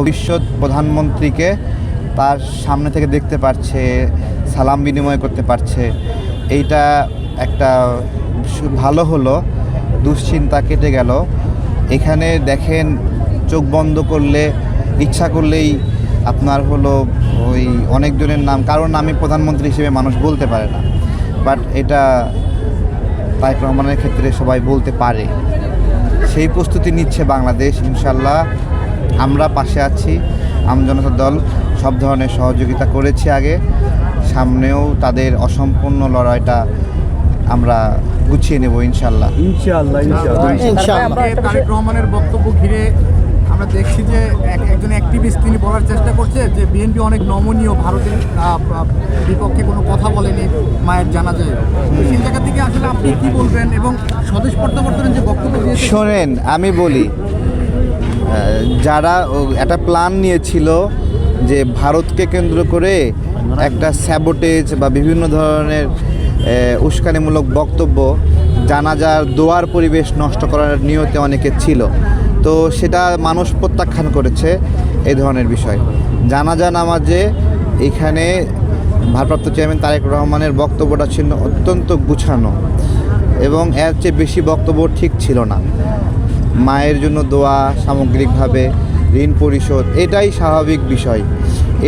ভবিষ্যৎ প্রধানমন্ত্রীকে তার সামনে থেকে দেখতে পারছে, সালাম বিনিময় করতে পারছে। এইটা একটা ভালো হলো, দুশ্চিন্তা কেটে গেল। এখানে দেখেন, চোখ বন্ধ করলে, ইচ্ছা করলেই আপনার হলো ওই অনেকজনের নাম কারোর নামে প্রধানমন্ত্রী হিসেবে মানুষ বলতে পারে না। বাট এটা তারেক রহমানের ক্ষেত্রে সবাই বলতে পারে। সেই প্রস্তুতি নিচ্ছে বাংলাদেশ, ইনশাল্লাহ। আমরা পাশে আছি আমজনতা দল সব ধরনের সহযোগিতা করেছে আগে সামনেও তাদের অসম্পূর্ণ লড়াইটা আমরা গুছিয়ে নেব ইনশাল্লাহ। ইনশাআল্লাহ ইনশাআল্লাহ ইনশাআল্লাহ। তারেক রহমানের বক্তব্য ঘিরে আমরা দেখছি যে এক- একজন অ্যাক্টিভিস্ট তিনি বলার চেষ্টা করছে যে বিএনপি অনেক নমনীয় ভারতের বিপক্ষে কোনো কথা বলেনি মায়ের জানা যায় সেই জায়গা থেকে আসলে আপনি কি বলবেন এবং স্বদেশ প্রত্যাবর্তনের যে বক্তব্য শোনেন আমি বলি যারা একটা প্ল্যান নিয়েছিল যে ভারতকে কেন্দ্র করে একটা স্যাবোটেজ বা বিভিন্ন ধরনের উস্কানিমূলক বক্তব্য, জানাজার দোয়ার পরিবেশ নষ্ট করার নিয়তে অনেকে ছিল। তো সেটা মানুষ প্রত্যাখ্যান করেছে এই ধরনের বিষয়। জানাজা নামাজে এখানে ভারপ্রাপ্ত চেয়ারম্যান তারেক রহমানের বক্তব্যটা ছিল অত্যন্ত গুছানো এবং এর চেয়ে বেশি বক্তব্য ঠিক ছিল না। মায়ের জন্য দোয়া, সামগ্রিকভাবে ঋণ পরিশোধ, এটাই স্বাভাবিক বিষয়।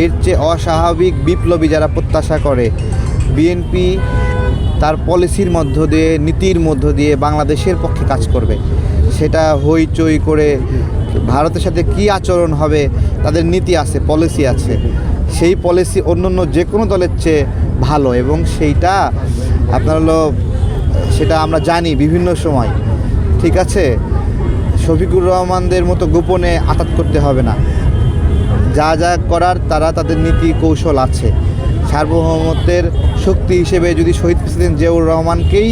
এর চেয়ে অস্বাভাবিক বিপ্লবী যারা প্রত্যাশা করে, বিএনপি তার পলিসির মধ্য দিয়ে, নীতির মধ্য দিয়ে বাংলাদেশের পক্ষে কাজ করবে। সেটা হইচই করে ভারতের সাথে কি আচরণ হবে, তাদের নীতি আছে, পলিসি আছে। সেই পলিসি অন্য অন্য যে কোনো দলের চেয়ে ভালো এবং সেইটা আপনার হলো, সেটা আমরা জানি বিভিন্ন সময়। ঠিক আছে? শফিকুর রহমানদের মতো গোপনে আঘাত করতে হবে না। যা যা করার তারা তাদের নীতি কৌশল আছে। সার্বভৌমত্বের শক্তি হিসেবে যদি শহীদ প্রেসিডেন্ট জিয়াউর রহমানকেই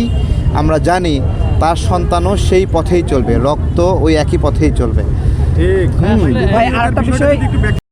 আমরা জানি তার সন্তানও সেই পথেই চলবে রক্ত ওই একই পথেই চলবে। ঠিক। ভাই আরেকটা বিষয়